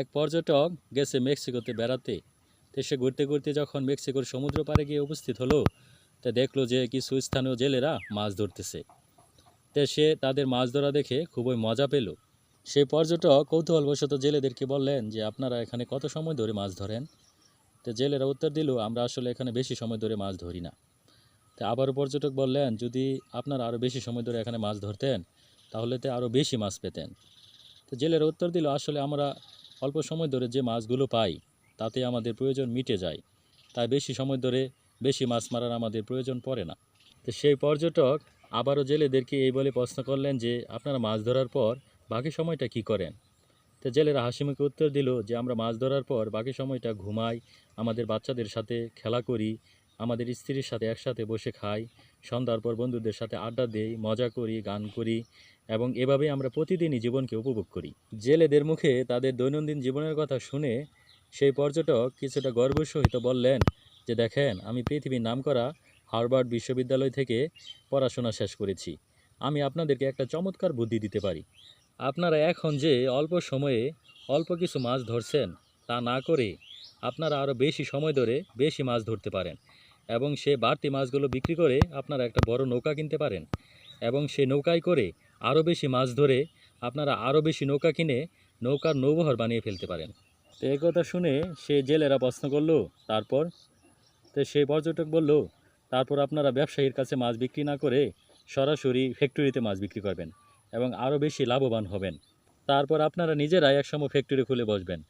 এক পর্যটক গেছে মেক্সিকোতে বেড়াতে। সে ঘুরতে ঘুরতে যখন মেক্সিকোর সমুদ্র পাড়ে গিয়ে উপস্থিত হলো, তা দেখল যে কিছু স্থানীয় জেলেরা মাছ ধরতেছে। তো সে তাদের মাছ ধরা দেখে খুবই মজা পেল। সেই পর্যটক কৌতূহলবশত জেলেদেরকে বললেন যে, আপনারা এখানে কত সময় ধরে মাছ ধরেন? তো জেলেরা উত্তর দিল, আমরা আসলে এখানে বেশি সময় ধরে মাছ ধরি না। তা আবারও পর্যটক বললেন, যদি আপনারা আরও বেশি সময় ধরে এখানে মাছ ধরতেন, তাহলে তো আরও বেশি মাছ পেতেন। তো জেলেরা উত্তর দিল, আসলে আমরা অল্প সময় ধরে যে মাছগুলো পাই, তাতে আমাদের প্রয়োজন মিটে যায়। তাই বেশি সময় ধরে বেশি মাছ মারার আমাদের প্রয়োজন পড়ে না। তো সেই পর্যটক আবারও জেলেদেরকে এই বলে প্রশ্ন করলেন যে, আপনারা মাছ ধরার পর বাকি সময়টা কি করেন? তো জেলেরা হাসিমুখে উত্তর দিল যে, আমরা মাছ ধরার পর বাকি সময়টা ঘুমাই, আমাদের বাচ্চাদের সাথে খেলা করি আমাদের স্ত্রীর সাথে একসাথে বসে খাই, সন্ধ্যার পর বন্ধুদের সাথে আড্ডা দেই, মজা করি, গান করি এবং এভাবেই আমরা প্রতিদিনই জীবনকে উপভোগ করি। জেলেদের মুখে তাদের দৈনন্দিন জীবনের কথা শুনে সেই পর্যটক কিছুটা গর্বের সহিত বললেন যে, দেখেন, আমি পৃথিবীর নামকরা হার্ভার্ড বিশ্ববিদ্যালয় থেকে পড়াশোনা শেষ করেছি। আমি আপনাদেরকে একটা চমৎকার বুদ্ধি দিতে পারি। আপনারা এখন যে অল্প সময়ে অল্প কিছু মাছ ধরছেন, তা না করে আপনারা আরও বেশি সময় ধরে বেশি মাছ ধরতে পারেন। এবং সে বাড়তি মাছগুলো বিক্রি করে আপনারা একটা বড় নৌকা কিনতে পারেন। এবং সে নৌকায় করে আরও বেশি মাছ ধরে আপনারা আরও বেশি নৌকা কিনে নৌকার নৌবহর বানিয়ে ফেলতে পারেন। তো এই কথা শুনে সে জেলেরা প্রশ্ন করল, তারপর? তো সে পর্যটক বলল, তারপর আপনারা ব্যবসায়ীর কাছে মাছ বিক্রি না করে সরাসরি ফ্যাক্টরিতে মাছ বিক্রি করবেন এবং আরও বেশি লাভবান হবেন। তারপর আপনারা নিজেরাই একসময় ফ্যাক্টরি খুলে বসবেন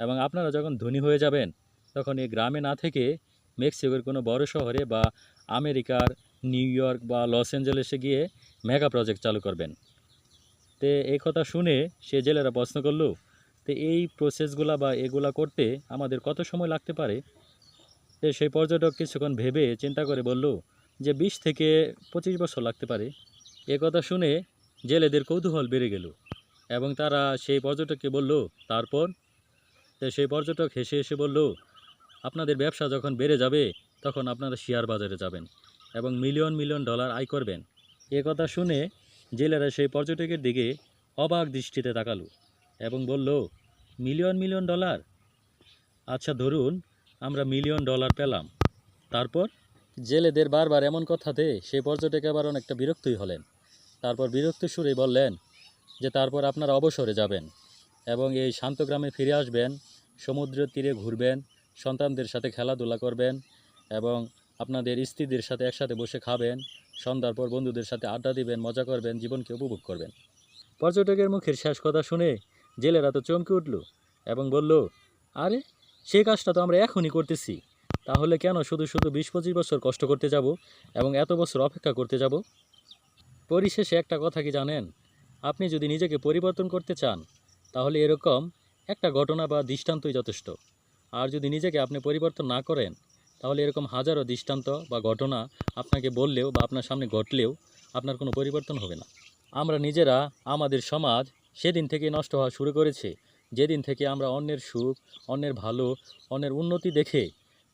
এবং আপনারা যখন ধনী হয়ে যাবেন, তখন এই গ্রামে না থেকে মেক্সিকোর কোনো বড় শহরে বা আমেরিকার নিউ ইয়র্ক বা লস অ্যাঞ্জেলেসে গিয়ে মেগা প্রজেক্ট চালু করবেন। তো এই কথা শুনে সে জেলেরা প্রশ্ন করল, তো এই প্রসেসগুলা বা এগুলা করতে আমাদের কত সময় লাগতে পারে? তে সেই পর্যটক কিছুক্ষণ ভেবে চিন্তা করে বলল, যে বিশ থেকে পঁচিশ বছর লাগতে পারে। এ কথা শুনে জেলেদের কৌতূহল বেড়ে গেল এবং তারা সেই পর্যটককে বলল, তারপর? তো সেই পর্যটক হেসে হেসে বলল আপনাদের ব্যবসা যখন বেড়ে যাবে, তখন আপনারা শেয়ার বাজারে যাবেন এবং মিলিয়ন মিলিয়ন ডলার আয় করবেন। এ কথা শুনে জেলেরা সেই পর্যটকের দিকে অবাক দৃষ্টিতে তাকালো এবং বলল, মিলিয়ন মিলিয়ন ডলার? আচ্ছা ধরুন আমরা মিলিয়ন ডলার পেলাম। তারপর? জেলেদের বারবার এমন কথাতে সেই পর্যটক আবার অনেকটা বিরক্তই হলেন। তারপর বিরক্ত সুরে বললেন যে, তারপর আপনারা অবসরে যাবেন এবং এই শান্ত গ্রামে ফিরে আসবেন, সমুদ্রের তীরে ঘুরবেন সন্তানদের সাথে খেলাধুলা করবেন এবং আপনাদের স্ত্রীদের সাথে একসাথে বসে খাবেন, সন্ধ্যার পর বন্ধুদের সাথে আড্ডা দিবেন, মজা করবেন, জীবনকে উপভোগ করবেন। পর্যটকের মুখের শেষ কথা শুনে জেলেরা তো চমকে উঠল এবং বলল, আরে সেই কাজটা তো আমরা এখনই করতেছি। তাহলে কেন শুধু শুধু বিশ পঁচিশ বছর কষ্ট করতে যাব এবং এত বছর অপেক্ষা করতে যাব? পরিশেষে একটা কথা কি জানেন? আপনি যদি নিজেকে পরিবর্তন করতে চান, তাহলে এরকম একটা ঘটনা বা দৃষ্টান্তই যথেষ্ট। আর যদি নিজেকে আপনি পরিবর্তন না করেন, তাহলে এরকম হাজারো দৃষ্টান্ত বা ঘটনা আপনাকে বললেও বা আপনার সামনে ঘটলেও আপনার কোনো পরিবর্তন হবে না। আমরা নিজেরা, আমাদের সমাজ সেদিন থেকে নষ্ট হওয়া শুরু করেছে। যেদিন থেকে আমরা অন্যের সুখ, অন্যের ভালো, অন্যের উন্নতি দেখে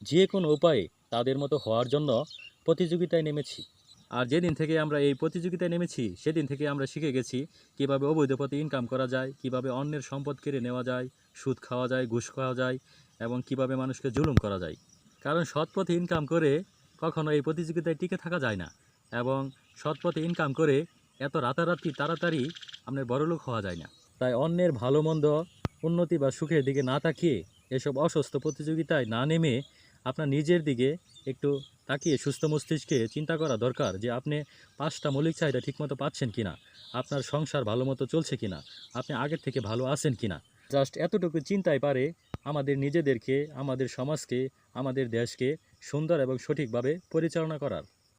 যে কোনো উপায়ে তাদের মতো হওয়ার জন্য প্রতিযোগিতায় নেমেছি। আর যেদিন থেকে আমরা এই প্রতিযোগিতায় নেমেছি, সেদিন থেকে আমরা শিখে গেছি কীভাবে অবৈধ পথে ইনকাম করা যায়, কীভাবে অন্যের সম্পদ কেড়ে নেওয়া যায়, সুদ খাওয়া যায়, ঘুষ খাওয়া যায় এবং কীভাবে মানুষকে জুলুম করা যায়। কারণ সৎ পথে ইনকাম করে কখনো এই প্রতিযোগিতায় টিকে থাকা যায় না এবং সৎ পথে ইনকাম করে এত রাতারাতি, তাড়াতাড়ি আপনার বড়লোক হওয়া যায় না। তাই অন্যের ভালো মন্দ, উন্নতি বা সুখের দিকে না তাকিয়ে এসব অসুস্থ প্রতিযোগিতায় না নেমে আপনার নিজের দিকে একটু তাকিয়ে সুস্থ মস্তিষ্কে চিন্তা করা দরকার যে আপনি পাঁচটা মৌলিক চাহিদা ঠিকমতো পাচ্ছেন কিনা, আপনার সংসার ভালো মতো চলছে কিনা, আপনি আগের থেকে ভালো আছেন কিনা। জাস্ট এতটুকু চিন্তায় পারে আমাদের নিজেদেরকে আমাদের সমাজকে আমাদের দেশকে সুন্দর এবং সঠিকভাবে পরিচালনা করার।